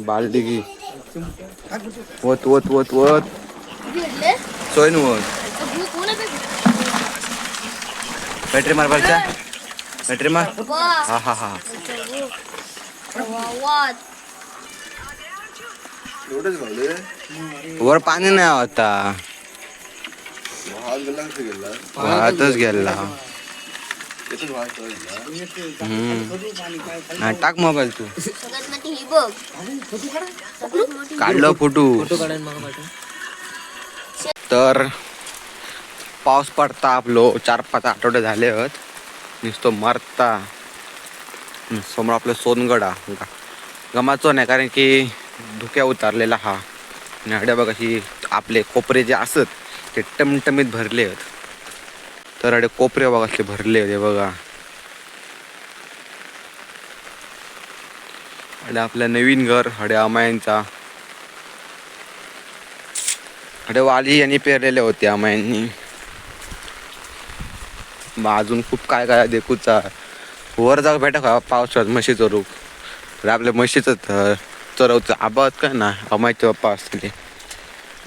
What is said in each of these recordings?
बालडी घे वत वत वत. वत सोयन वत बॅटरी मार बालच्या बॅटरी मार. हा हा हा. वर पाणी नाही आता. हाल गेला. टाक मोबाईल तू. काढलं फोटो. तर पाऊस पडता आपलो चार पाच आठवडे झाले आहेत. नुसतो मरता. समोर आपलं सोनगडा. गमाचो नाही कारण की धुक्या उतारलेला हा. आणि हड्या बघा आपले कोपरे जे असत ते टमटमीत भरले आहेत. तर अडे कोपरे बघा असले भरले होते बघा. अडे आपलं नवीन घर हडे अमायांचा हडे वाली यांनी पेरलेले होते अमायांनी मग अजून खूप काय काय देखूचा वर जाऊ भेटा का पावसाळ्यात म्हशी चरूक अरे आपल्या म्हशीचं चरवचं आबाद काय ना अमायचे बाप्पा असले.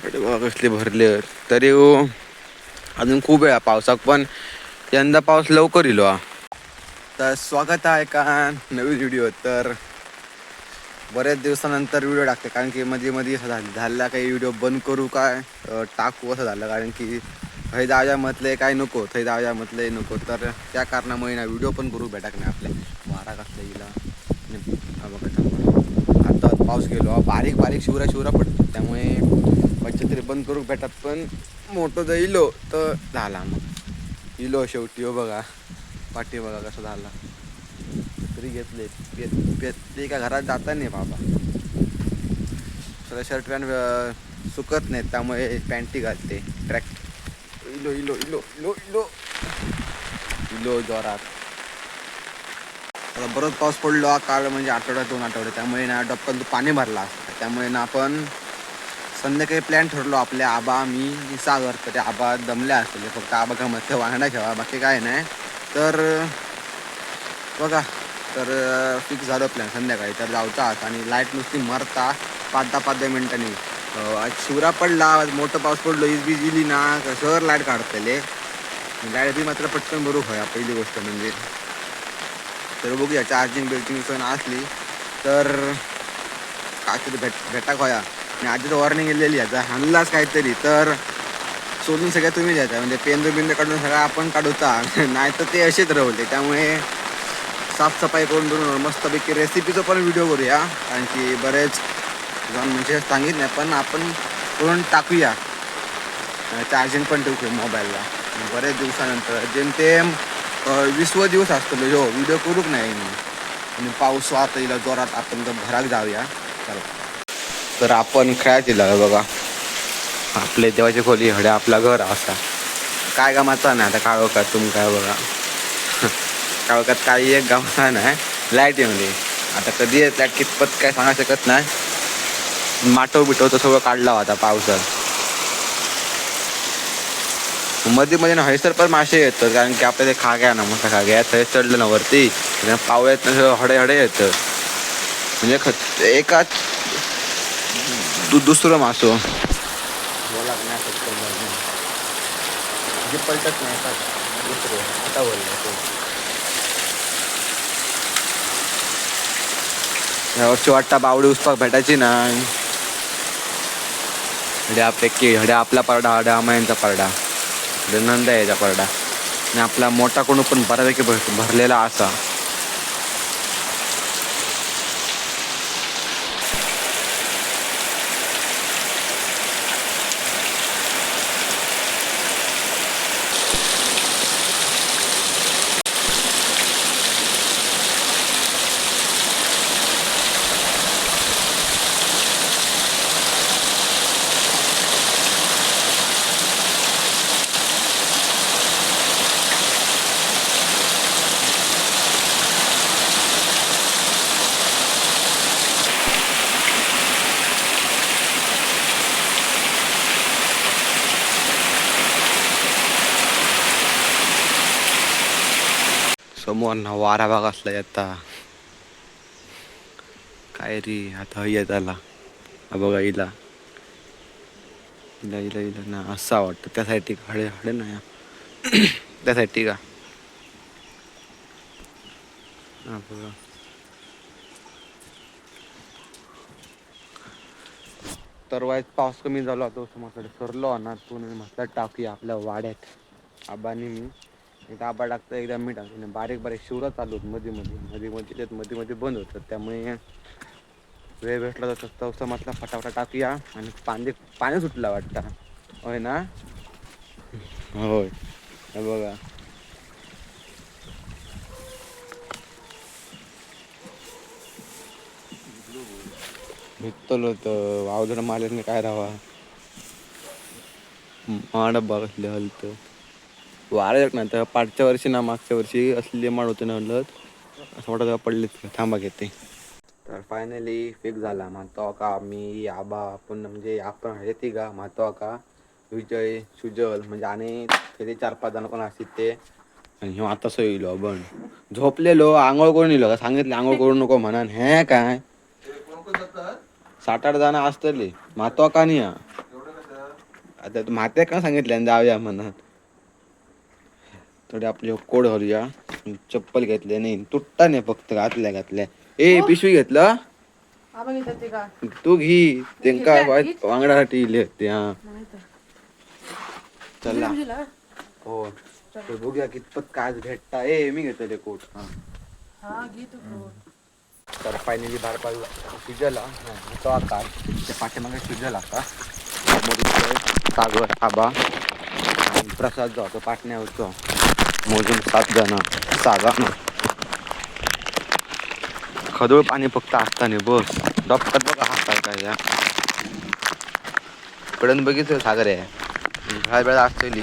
अरे बघा कसले भरले. तरी हो, अजून खूप वेळा पावसाक पण यंदा पाऊस लवकर इलो हो हा तर स्वागत आहे का नवीन व्हिडिओ तर बऱ्याच दिवसानंतर व्हिडिओ टाकते कारण की मध्ये मध्ये असं झालं झालेला काही व्हिडिओ बंद करू काय टाकू असं झालं कारण की थंय जाऊया म्हटलंय काय नको थंय जाऊया म्हटलंय नको तर त्या कारणामुळे ना व्हिडिओ पण करू भेटाक नाही आपल्या वारा कसला येईल आता पाऊस गेलो बारीक बारीक शिवरा शिवरा पडतो त्यामुळे बच्चे तरी बंद करू भेटत पण मोठं जर इलो तर झाला मग. इलो शेवटी हो बघा. पाठी बघा कसं झाला. तरी घेतले घेतली का घरात जाता नाही बाबा. सगळं शर्ट पॅन्ट सुकत नाहीत त्यामुळे पॅन्टी घालते. ट्रॅक इलो इलो इलो इलो इलो. इलो जोरात. आता बरंच पाऊस पडलो काळ काल म्हणजे आठवड्यात दोन आठवडे. त्यामुळे ना डबकन पाणी भरला त्यामुळे ना आपण संध्याकाळी प्लॅन ठरलो आपल्या आबा मी सागर तर ते आबा दमले असले फक्त आबा का मध्ये वाहण्या ठेवा बाकी काय नाही. तर बघा तर फिक्स झालं प्लॅन संध्याकाळी. तर जाऊचा आणि लाइट नुसती मरता पाच दहा पाच दहा मिनिटांनी. आज शिवरा पडला आज मोठं पाऊस पडलो इज बीज इली ना शहर लाइट काढतले. लाइट बी मात्र पटकन भरू होया पहिली गोष्ट म्हणजे. तर बघूया चार्जिंग बिल्जिंग सण असली तर काहीतरी भेट भेटा खोया आणि आधी तर वॉर्निंग गेलेली आहे. आता हाणलाच काहीतरी तर सोडून सगळ्या तुम्ही द्यायचा म्हणजे पेंदू बिंदू काढून सगळं आपण काढूता नाही तर ते असेच राहते त्यामुळे साफसफाई करून करून मस्तपैकी रेसिपीचं पण व्हिडिओ करूया. कारण की बरेच जाऊन म्हणजे सांगित नाही पण आपण करून टाकूया. चार्जिंग पण ठेवू मोबाईलला बरेच दिवसानंतर जेमतेम अं, विसव दिवस असतो. म्हणजे हो व्हिडिओ करूक नाही. मी आणि पाऊस आता येईल जोरात आपण घरात जाऊया चला तर आपण खेळायची दिला बघा. आपले देवाची खोली हडे आपला घर असा. काय कामाचा नाही आता काळोखात तुम काय बघा. काळोखात काही एक गमाचा नाही. लाइट येमध्ये आता कधी येत लाइट कितपत काय सांगा शकत नाही. माटव बिटव तर सगळं काढला आता पावसात. मध्ये मध्ये ना हयसर पण मासे येतात कारण की आपल्या ते खाग्या ना मोठा खाग्या थंय चढलं ना वरती आणि पावयात हडे हडे येतं. म्हणजे खत एकाच दु दुसरं मासो. बोला नाही पटकन बोलणं. जे पलटत नाही आता दुसरं आता बोललं यावर्षी वाटता बावडी उस्पाक भेटायची ना. हडे आपले के हडे आपला परडा हडे अमायांचा परडा. हडे नंदा याचा परडा. आणि आपला मोठा कोण पण बऱ्यापैकी भर भरलेला असा. समोर वारा भाग असला आता काय रे आता येत आला बघा इला. इला इला इला. ना असा वाटतं. त्यासाठी हळे हळे ना त्यासाठी का? हा बघा. तर वाईट पाऊस कमी झाला होता समाकडे सरलो ना तू म्हटलं टाकूया आपल्या वाड्यात. आबानी मी एकदा आबा टाकतं एकदा मी टाकतो आणि बारीक बारीक शिवरा चालू होत मध्ये मध्ये मध्ये मध्ये मध्ये मध्ये बंद होतात त्यामुळे वेळ भेटला तर तवसा म्हटलं फटाफटा टाकूया. आणि पाणी पाणी सुटला वाटतं. होय ना? होय. हे बघा. भेटतलो तर वावजण मारल्याने काय राहावा माड बघ हलतं. वारे ना तर पाठच्या वर्षी ना मागच्या वर्षी असले माड होते ना म्हणलं असं वाटत पडले थांबा घेते तर फायनली फिक्स झाला. म्हणतो का मी आबा आपण म्हणजे आपण येते का? म्हणतो का विजय सुजल म्हणजे आणि ते चार पाच जण कोण असतील ते. आणि ह्यो आता येलो आपण झोपलेलो आंघोळ करून येलो का? सांगितलं आंघोळ करू नको म्हणा हे काय? सात आठ जण असतले. मातो का नाही? आता तू माते का सांगितले? जाऊया म्हणा थोडे आपले कोड घालूया. चप्पल घेतले नाही तुटता नाही फक्त घातल्या घातल्या. ए पिशवी घेतलं? ते घी त्यांका वांगडासाठी इले ते हा. चला? हो. तर बघूया कितपत काय भेटता. ए मी घेतले कोट हा. हा घे तू फोन. तर फायनली बार पाल शिजला तो आकार त्या पाठीमागे शिजला आता. सागर आबा. प्रसाद जो होतो पाटण्या होतो मोजून सात जण सहा जण खदोळ पाणी फक्त असताना बस. डॉक्टर बघा हातात काय या कडन बघितलं सागर आहे. घाल बेळा असतली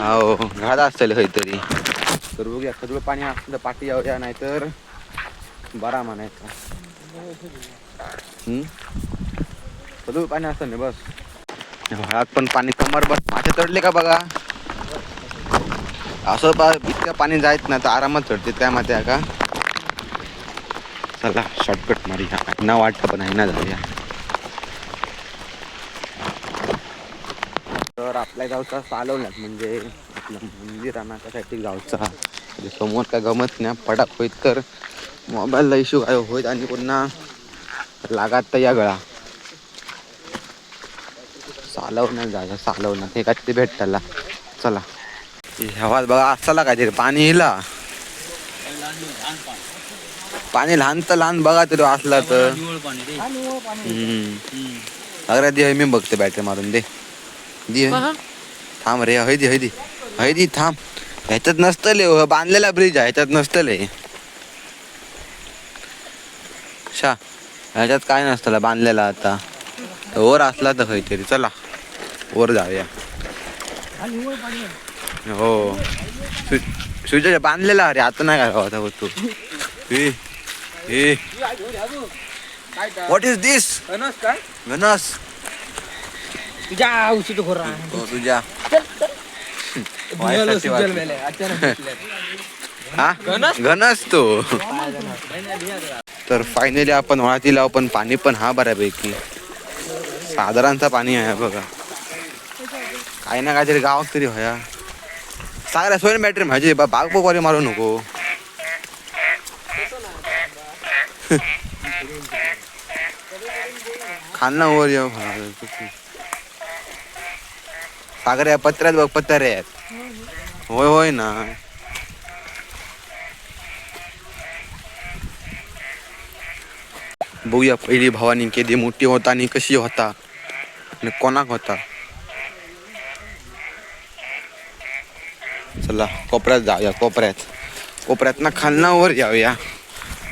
हो घाल असतली खंयतरी तर. बघूया खदोळ पाणी असलं पाठी यावया नाहीतर बरा म्हणायचा खदूळ खदोळ पाणी असतं ना बस. हळद पण पाणी कमर बस. मासे चढले का बघा? असं बा इतकं पाणी जायत ना तर आरामात चढते त्यामध्ये आहे का चला शॉर्टकट मारूया ना वाटतं पण आहे ना जाऊया तर आपल्या गावचा चालवण्यात म्हणजे आपलं मंदिर अनाथासाठी त्यासाठी गावचा. म्हणजे समोर काय गमत नाही पडाक होईत तर मोबाईलला इश्यू काय होईत आणि पुन्हा लागात तर या गळा. चालवण्यात जायचं चालवण्यात. हे काय ते भेटताला. चला. ह्यावात बघा असला काहीतरी पाणी हिला. पाणी लहान तर लहान बघा तरी असला तर. अरे दे मी बघते बॅटरी मारून दे. थांब रे हैदी हैदी हैदी थांब. ह्याच्यात नसतले हो, बांधलेला ब्रिज आहे ह्याच्यात नसतले शा ह्याच्यात काय नसतलं बांधलेला आता. वर असला तर काहीतरी चला. वर जाऊया. हो. सुजय बांधलेला अरे आता नाही काय आता तू. व्हॉट इज दिस गणस घोरा हो तुझ्या. हा? घनच तो. तर फायनली आपण वाळतीला आपण पाणी पण हा बऱ्यापैकी. साधारणचा पाणी आहे बघा. काही ना काहीतरी गावात तरी होया. सागऱ्या सोयन बॅटरी माझी. बा बाग बघवारी मारू नको. खालना वर येऊ. सागऱ्या पत्र्यात बघ पत्र्या आहेत होय होय ना. बघूया पहिली भावानी केदी मोठी होता आणि कशी होता आणि कोणाक होता. चला कोपऱ्यात जाऊया कोपऱ्यात. कोपऱ्यात ना खालना वर जाऊया.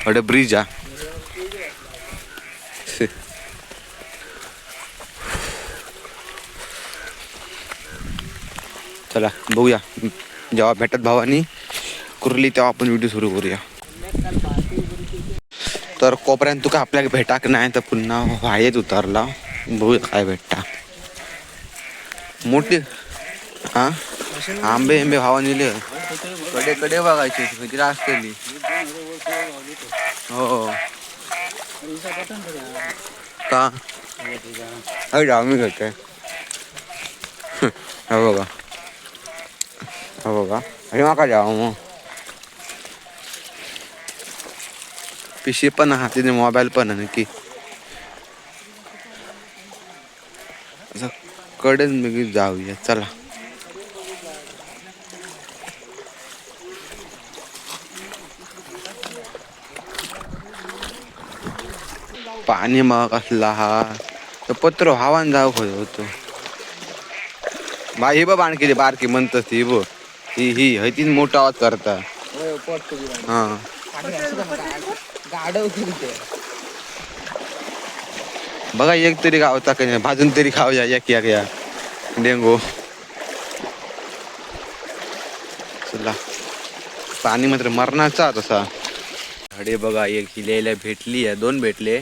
थोडे ब्रिज आ. चला बघूया. जेव्हा भेटत भावानी कुरली तेव्हा आपण व्हिडिओ सुरू करूया. तर कोपऱ्यात तुका आपल्याला भेटाक नाही तर पुन्हा वायेत उतरला. बघूया काय भेटता. मोठी हा आंबे आंबे भावाने नेले कडे कडे बघायचे किती असतेली हो. का? अरे जाऊ मी करतोय हा बघा. हा बघा. अरे माका जाऊ मग पिशी पण हा तिने मोबाईल पण आहे नक्की. असं कडेन मी जाऊया चला. पाणी मग असला हा. तर पत्र हवान जाऊ खय होतो. बा ही बा बाणकी बारकी म्हणत ही ब ही ही हय तीन मोठा आवाज करता. हा. ते. बघा एक तरी गावता का नाही भाजून तरी खाऊया एक एक या. डेंगू. चला. पाणी मात्र मरणाचा तसा. झाडे बघा एक हिल्याला भेटली आहे दोन भेटले.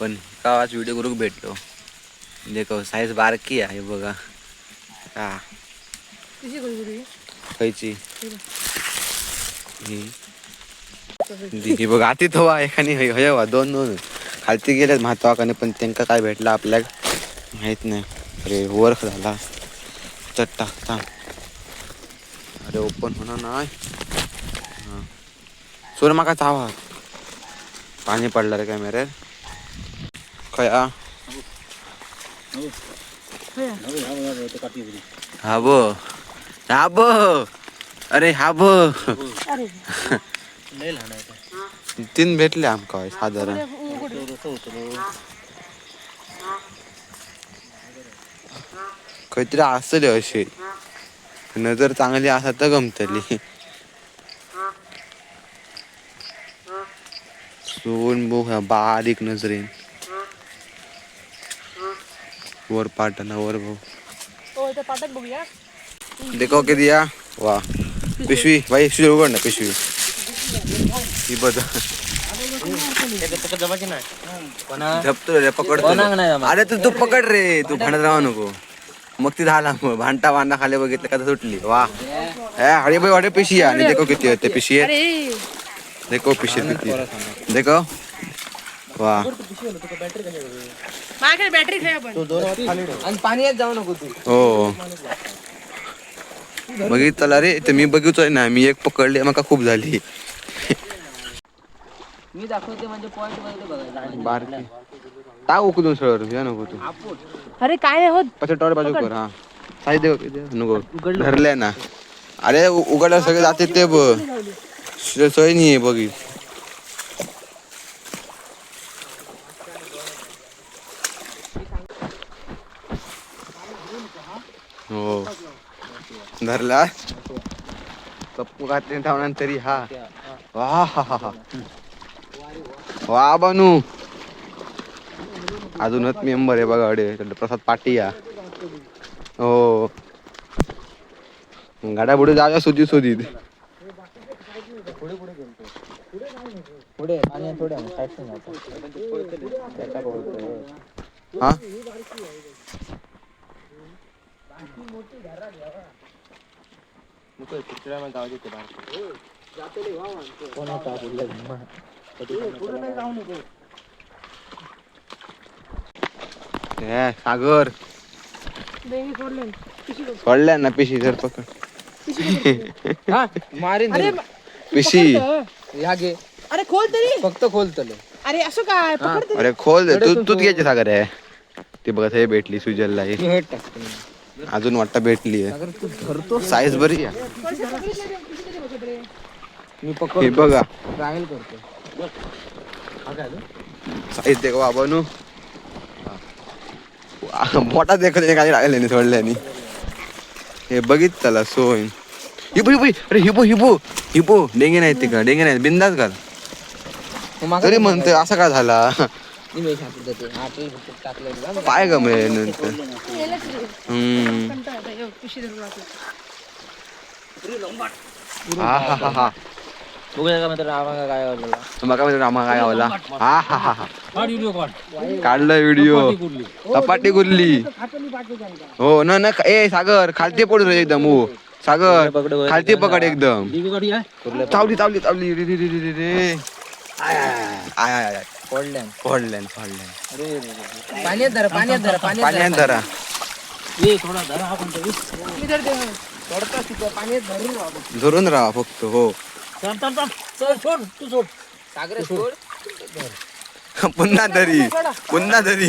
पण कावाच व्हिडिओ करू भेटलो? देखो साईज बारकी आहे बघा. हा. करू खायची ही ही. बघ आती थवा एखादी हय हय वा दोन दोन. खालती गेलेत म्हातावाकाने पण त्यांका काय भेटला आपल्याक माहीत नाही. अरे वर्क झाला. चट टाकता. अरे ओपन होणार नाही. सोर माका चावा पाणी पडलं रे कॅमेऱ्यात काय आ हा अरे हाब तीन भेटले आमका साधारण काहीतरी असले असे नजर चांगली असा तर गमतली सोन बघ बारीक नजरेन वर पाटना वर भाऊ हो इथे पाठक बघूया देखो के दिया। वाह। पिशवी भाई पिशवी उघड ना पिशवी। ही। बघ जमाची नाही कोणा झपतो रे पकडतो कोणाक नाही जमत. अरे तू तू पकड रे तू भांडत राहू नको। मग ती झाला मग भांडता भांडा खाली बघितलं का तर सुटली वा हे हळी बाई वाटे पिशी आहे. आणि देखो किती होते पिशी आहे अरे! देखो पिशी किती देखो। वा. माझ्याकडे बॅटरी खाय आपण आणि पाणी येत जाऊ नको तू. हो. बघितलं रे ते मी बघितोय ना मी एक पकडले मका खूप झाली. मी दाखवते म्हणजे पॉईंटमध्ये बघायला बारकी. टाक उकलून सर घ्या नको तू. अरे काय नाही होत टॉर बाजू कर हा. साई दे नको. धरले ना. अरे उघडलं सगळे जाते ते ब श- सोय नाही आहे बघी. हो. धरला? कप्पू घातले धावणार तरी हा. वा हा हा हा. वा बनू. अजूनच मेंबर आहे बघा अडे प्रसाद पाटिया हो. गाड्या पुढे जाऊया पुढे पाणी थोडे हा? हे, सागर देवी सोडले सोडल्या ना पिशी जर पकड. हा? मारीन अरे धरून. पिशी. ह्या घे. अरे खोल तरी. फक्त खोल तले. अरे असं काय पकड अरे खोल दे. तू तूच घ्यायची सागर आहे ती बघत हे भेटली सुजलला ही. टाकतो अजून वाटतं भेटली आहे. साईज बरी आहे. मी बघा. ट्रायल करतो? साईज दे का बनू मोठा देखत काही लागले नाही सोडल्यानी. हे बघित त्याला सोय. हिबो हिबो अरे हिबो हिबो. हिबो डेंगे नाही ते का डेंगे नाही बिंदाच घाल. तरी म्हणतोय असा का झाला? पाय गमले नंतर हम्म पिशी धरून राहतो. हा हा हा हा बघूया का मित्र आम्हाला काय आवडलं. मग काय रामा काय आवला हा हा हा हा. काढलं व्हिडिओ सपाटी गुरली हो न न ए सागर खालती पडू रे एकदम हो सागर खालती पकड एकदम. चावली चावली चावली. रे रे रे रे रे आय आय आय आय आय. पडल्यान फोडल्यान पाण्यात धरा पाण्यात धरा पाण्यात पाण्यात धरा. ये थोडा धरा आपण तरी. मी धरते सोडता तिथं पाण्यात धरून राहा धरून राहा फक्त हो. चल चल चल. चल सोड तू सोड. सागरे सोड. पुन्हा धरी. पुन्हा धरी.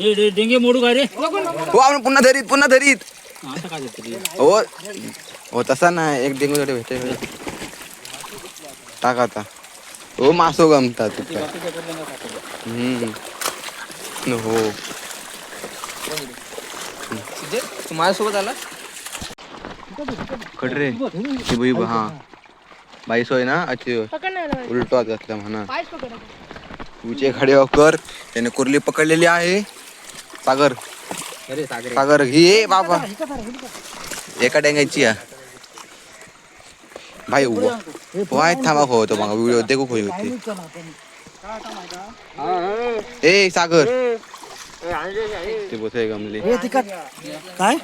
डे- डेंगे मोडू काय रे? हो आपण पुन्हा धरीत पुन्हा धरीत. आता काय देतो रे? हो. हो तसा नाही एक डेंगू जोडे भेटे टाका आता. हो मासो गमतात हम्म. हो. माझ्यासोबत आला. कट रे हिबो हिबो हा. बाई सोय ना आला उलटो हात घातला म्हणा. पायच पकड तुझे खडे कर त्याने कुर्ली पकडलेली आहे. सागर. अरे सागरे सागर घे बाबा. एका डेंगायची या भाई वाय थांबा हो तो मग व्हिडिओ देखू खोई होती ए सागर ते बोथे गमले काय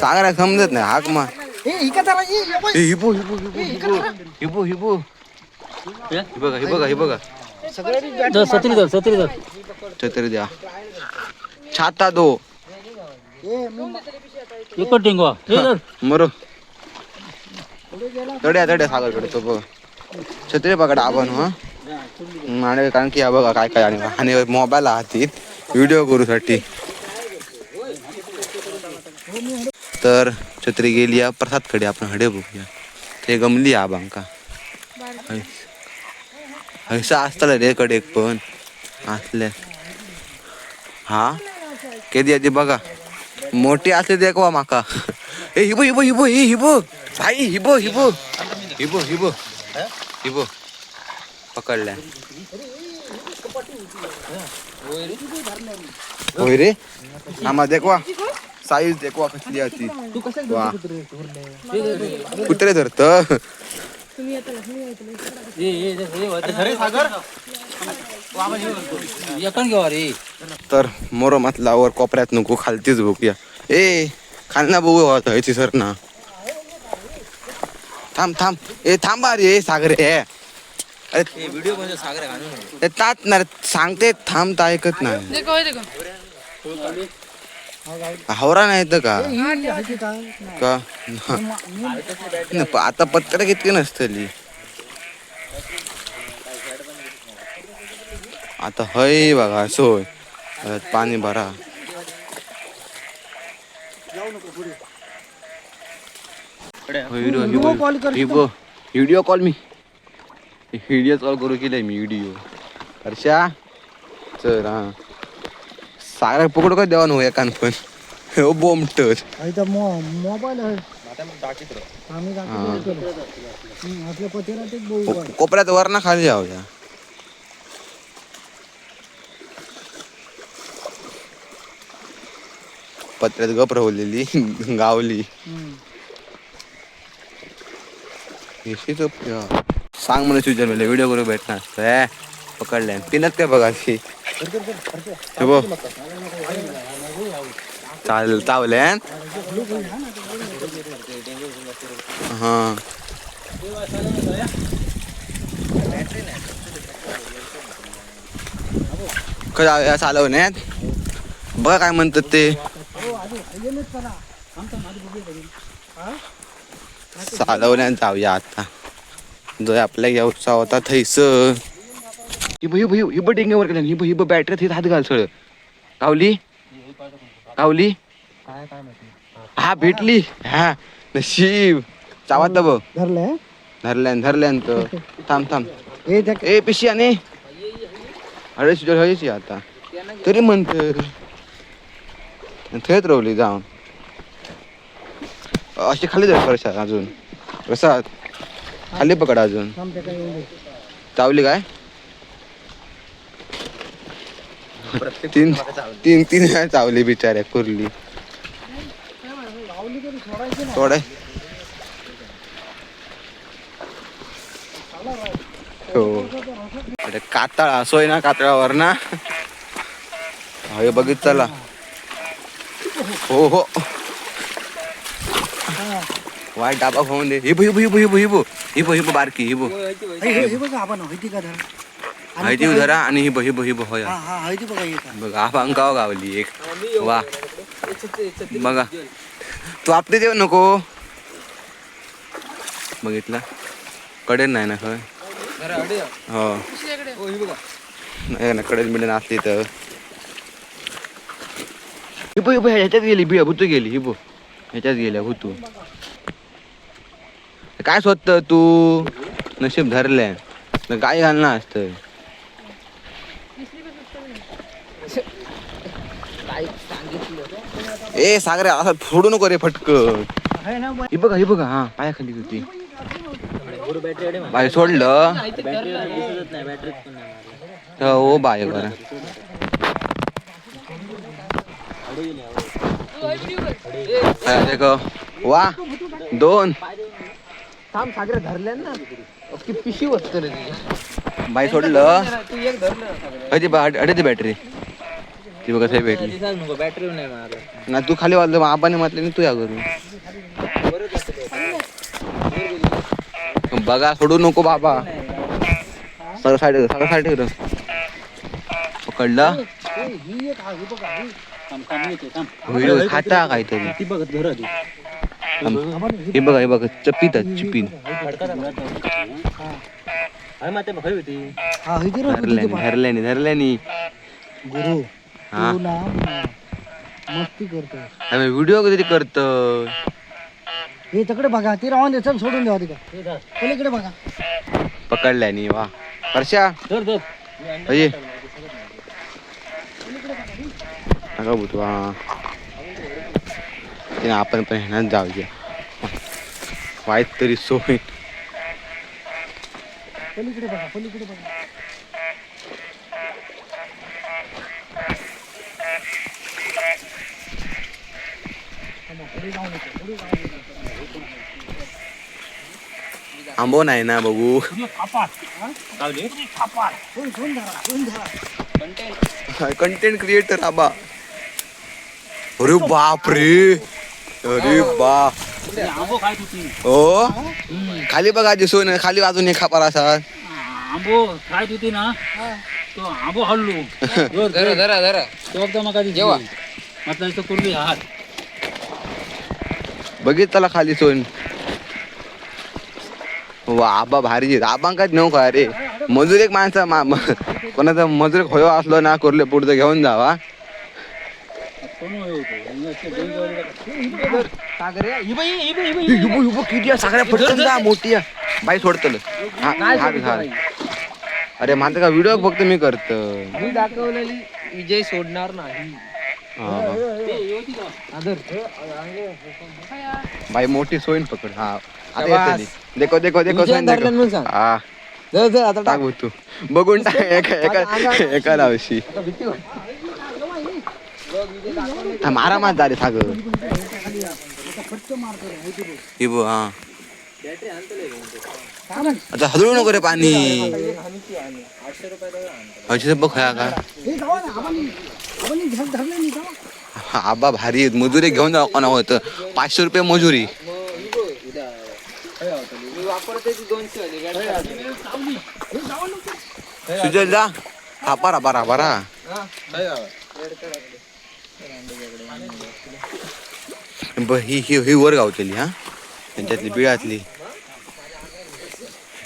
सागर समजत नाही हाक मा ए, हिबो हिबो हिबो हिबो हिबो हे बघा हे बघा हे बघा सत्री धर सत्री धर छत्री द्या छाता दो हे धर. मरो तड्या तड्या सागरकडे तो बघ. छत्री पकडा आपण हा? आणि कारण की बघा काय काय आणि आणि मोबाईल हातीत व्हिडिओ करूसाठी. तर छत्री गेली या प्रसादकडे आपण हडे बघूया. ते गमली आ बांका. हैसा असताला रे कडे पण. असले. हा? केदी आधी बघा. मोठी असले देखवा माका. ए हिबो हिबो हिबो हे हिबो साई हिबो हिबो. हिबो हिबो. हिबो. पकडल्या होय रे. आम्हा देखवा. साईज देखवा कसली होती वा. कुत्रे धरत. तर येताला तुम्ही धर, वर वर कोपऱ्यात नको खालतीच बघूया. ए खालना बघू होत सर ना. थांब थांब. ए थांबा रे सागरे अरे व्हिडिओ म्हणजे सागरे ते तात ना रे, सांगते थांब तर ऐकत नाही. देखो देखो. हावरा नाही तर का? का? प- आता पत्र कितकी नसतली? आता हय बघा सोय पाणी भरा. व्हिडिओ व्हिडिओ कॉल मी. व्हिडिओ कॉल करू केलाय मी व्हिडिओ हर्षा चल हा. सारा पकडू का देवा नो एकान पण. हो बोमट मोबाईल आहे. कोपऱ्यात वर ना खाली जाऊया. पत्र्यात गप रवलेली गावली. सांग मला तुझ्या मध्ये व्हिडिओ करू भेटणार. काय पकडल्या. पिनत काय बघा ती हे चाल चावल्यान हा? काय या चालवण्यात बघा काय म्हणतात ते. चालवण्यात जाऊया आता. जो आपल्या यावचा होता थैस हिब हिब हिब हिब हिब हिब बॅटरी हात घाल सळ गावली गावली हा भेटली. हा नशीब. चावात बघ. धरलंय? धरल्यान धरल्यान तर थांब थांब. हे ए पिशी आणि. अरे तुझ्या हयची आता. तरी म्हणत थेट रवली जाऊन. असे खाली धर प्रसाद अजून. प्रसाद खाली पकड अजून. चावली काय? तीन तीन तीन चावली बिचाऱ्या कुरली. थोडे. हो. अरे कातळा असोय ना कातळावर ना. हे बघित चला. हो हो. वाईट डाबा खाऊन दे. हिबो हिबो हिबो हिबो हिबो. हिबो हिबो बारकी हिबो. हे हे- हे बघा आपण हळदी का धरा आणि हळदी धरा आणि हिबो हिबो हिबो होय. हा हा हळदी बघा हे का बघ आबा अंगाव गावली एक. वा. बघा. तू आपले देऊ नको. बघितला? कडेन नाही ना खय हो. नाही ना कडेन बिडेन असली तर. हिबो हिबो ह्याच्यात गेली बिया भुतू गेली हिबो. ह्याच्यात गेल्या भुतू काय स्वत तू? नशीब धरलंय. तर काय घालणार असतं ए सागरे असं फोडू नको रे फटक हे ही बघा हे बघा. हा पायाखाली होती. बाय सोडलं? तर ओ बाय बरं. वा दोन. थांब सागरे धरल्या ना. की पिशी वस्त रे बाई सोडलं. तू एक धरलं अरे बा अडे बॅटरी ती बघा साहेब भेटली. बॅटरी नाही मारत ना तू खाली वाजलं आबाने म्हटलं तू या करू बघा सोडू नको बाबा. सगळं साईड सगळं साईड कर पकडलं. व्हिडिओ खाता काहीतरी. ती बघत घर आधी. हे बघा हे बघा चपित चिपिन. हा हळदी रो धरल्यानी धरल्यानी धरल्यानी गुरु हा. तू ना म- मस्ती करतो आम्ही व्हिडिओ कधी करत हे तिकडे बघा ती राहून दे चल सोडून द्या तिकडे. पलीकडे बघा. पकडल्यानी वा. वर्षा धर धर. अये. नका बुटू ते आपण पण ह्यानं जाऊया वाईट तरी सोय पलीकडे बघा पलीकडे बघा. आंबो नाही ना बघू। कंटेंट क्रिएटर आबा अरे बाप रे अरे आंबो होती ओ? खाली बघा दिसून खाली अजून एक खापार असा. आंबो खायत होती ना? तो आंबो हल्लो. तो एकदा मग. म्हटलं इथं कुर्ली हात बघित त्याला खाली सोन. वा आबा भारी. आबांकाच नेऊ का रे. मजूर एक माणसा मा म- कोणाचा मजूर एक होयो असलो ना कोरले पुढचं घेऊन जावा. युबो युबो किती आहे? सगळ्या पटकन जा मोठी आहे. बाई सोडतल हा हा, हा. अरे माझा का व्हिडिओ फक्त मी करत. मी दाखवलेली विजय सोडणार नाही. बाई मोठी सोयीन पकड. हा आता देखो देखो देखो. हा. टाक तू. बघून टाक एका एका एका लावशी. मारा मात झाले साग इबो हा. आता हलवू नको रे पाणी. अशी बघ खया का आबा भारी आहेत. मजुरी घेऊन जाऊ कोणा होत पाचशे रुपये मजुरी. सुजल जा. हा बरा बरा बरा ब ही ही ही वर गावतली हा? त्यांच्यातली बिळातली.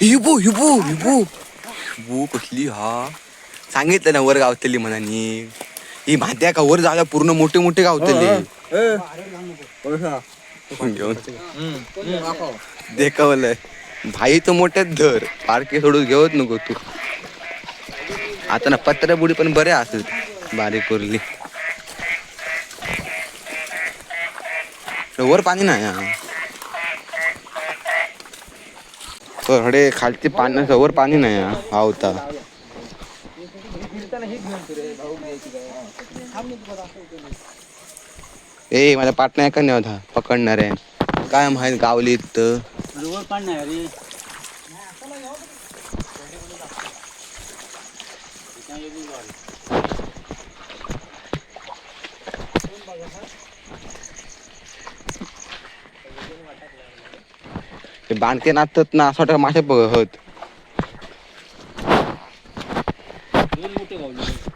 हिबू हिबू हिबू हिबू कसली हा? सांगितलं ना वर गावतली म्हणानी. ही माहिती का वर जागा पूर्ण मोठे मोठे गावतले. घेऊन? देखावलंय. भाई तर मोठ्यात धर. पारखे सोडून घेऊच नको तू. आता ना पत्र बुडी पण बरे असत बारीक कोरली वर पाणी नाही हा. तर हडे खालची वर पाणी नाही हा. हा होता. ए माझ्या पाटण्या एका नाही होता पकडणार. आहे काय माहीत गावली तर वर पाणी नाही बांधके नाचतात ना असं मासे बघत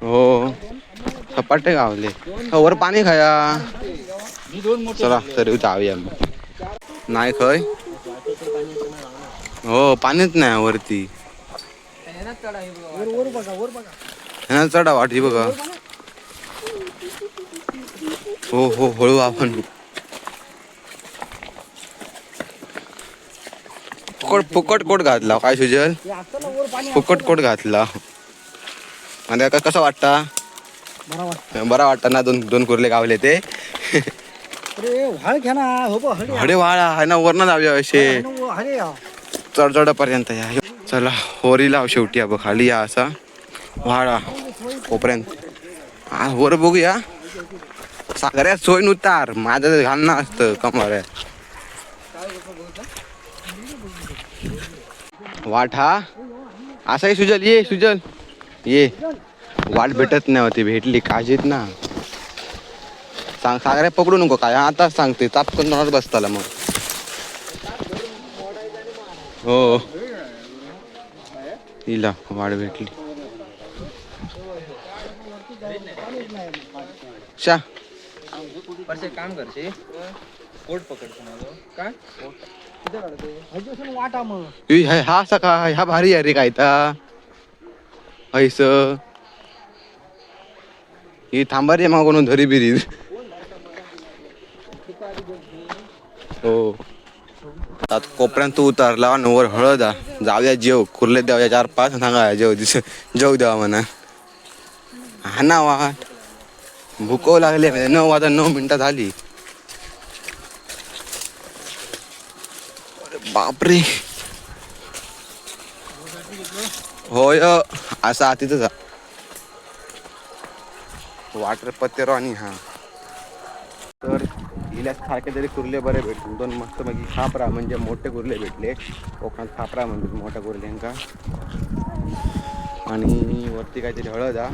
हो. सपाटे गावले. हो, वर पाणी खाया. चला तरी जाऊया मग नाही खय? हो पाणीच नाही वरती. चढा वाटी बघा. हो हो हळू आपण. फुकट फुकट कोट घातला. काय सुजल? हे फुकट कोट घातला. आणि का कसं वाटता? बरा वाटतं ना दोन दोन कुर्ले गावले ते. अरे ना. हो वाळा आहे ना वरनं जाऊया असे. या चढचढपर्यंत या. चला होरीला लाव शेवटी अब खाली या असा. वाळा कोपर्यंत हा वर बघूया. सागऱ्यात सोय नुतार. माझं घालणं असतं कमऱ्यात वाट हा असाही सुजल ये सुजल. ये. वाट भेटत नाही होती भेटली काळजीत ना. सांग सागऱ्या पकडू नको काय? आताच सांगते. तापकन तोंडात बसताला मग. हो. हिला वाट भेटली. शा. काम करते पोट पकडतो माझं काय? वाटा मग. हा हा असा का? ह्या भारी आहे रे काय ता. हैस ही थांबा रे मग कोण धरी बिरी. हो. आता कोपऱ्यात तू उतारला आणि वर हळद. जाऊया जेव कुर्ले द्यावया चार पाच सांगा जेव दिस जेव द्यावा म्हणा. हा ना वा भूकव लागले नऊ वाजा नऊ मिनिटं झाली. बापरे. होय असा तिथं जा. वाटर पत्तेरो आणि हा. तर इल्यास सारखे तरी कुर्ले बरे भेटले दोन मस्त मग खापरा म्हणजे मोठे कुर्ले भेटले. कोकणात खापरा म्हणतात मोठ्या कुर्ल्यांका. आणि वरती काहीतरी हळद हा.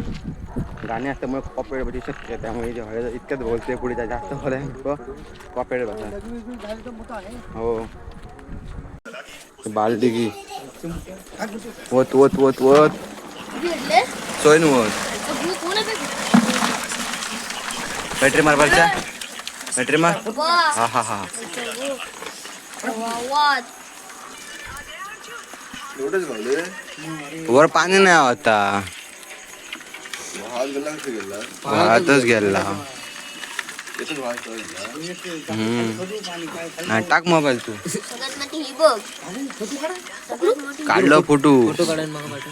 गाणे असल्यामुळे कॉपेड बची शक्य आहे. त्यामुळे जे हळद इतक्याच बोलते पुढे त्या जास्त हळद कॉपेड बसा हो. बालदी की वत वत वत वत. सोयन वत. बॅटरी मार बरच्या बॅटरी मार. हा हा हा. वर पाणी नाही आता. वाहतच गेला येतच वाहत गेला हम्म. हा, टाक मोबाईल तू सगळ्यात मोठी ही बघ काढलं फोटो फोटो काढायला मग पाठव